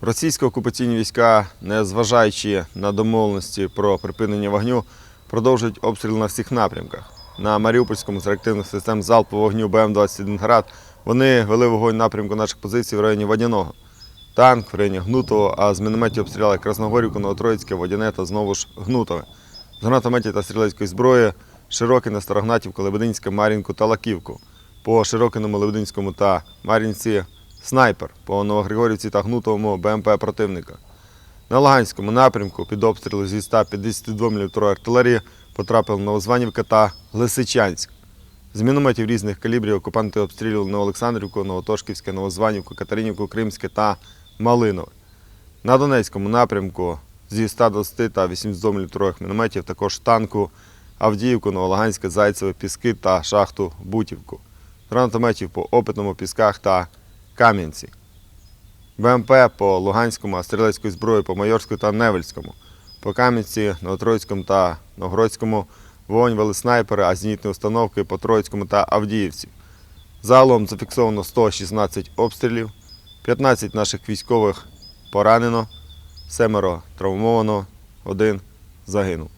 Російські окупаційні війська, незважаючи на домовленості про припинення вогню, продовжують обстріл на всіх напрямках. На Маріупольському з реактивних систем залпового вогню БМ-21 град вони вели вогонь напрямку наших позицій в районі Водяного. Танк в районі Гнутого, а з мінометів обстріляли Красногорівку, Новотроїцьке, Водяне та знову ж Гнутове. З гранатометів та стрілецької зброї Широкине, Старогнатівку, Лебединське, Мар'їнку та Лаківку. По Широкиному, Лебединському та Мар'їнці снайпер, по Новогригорівці та Гнутовому БМП противника. На Луганському напрямку під обстріли зі 152 мм артилерії потрапили Новозванівка та Лисичанськ. З мінометів різних калібрів окупанти обстрілювали Новоолександрівку, Новотошківське, Новозванівку, Катеринівку, Кримське та Малинове. На Донецькому напрямку зі 120 та 82 мм мінометів також танку Авдіївку, Новолаганське, Зайцеве, Піски та шахту Бутівку. Гранатометів по Опитному, Пісках та Кам'янці. БМП по Луганському, а стрілецької зброї по Майорську та Невельському. По Кам'янці, Новотроїцькому та Новгородському вогонь вели снайпери, а зенітні установки по Троїцькому та Авдіївці. Загалом зафіксовано 116 обстрілів, 15 наших військових поранено, семеро травмовано, один загинув.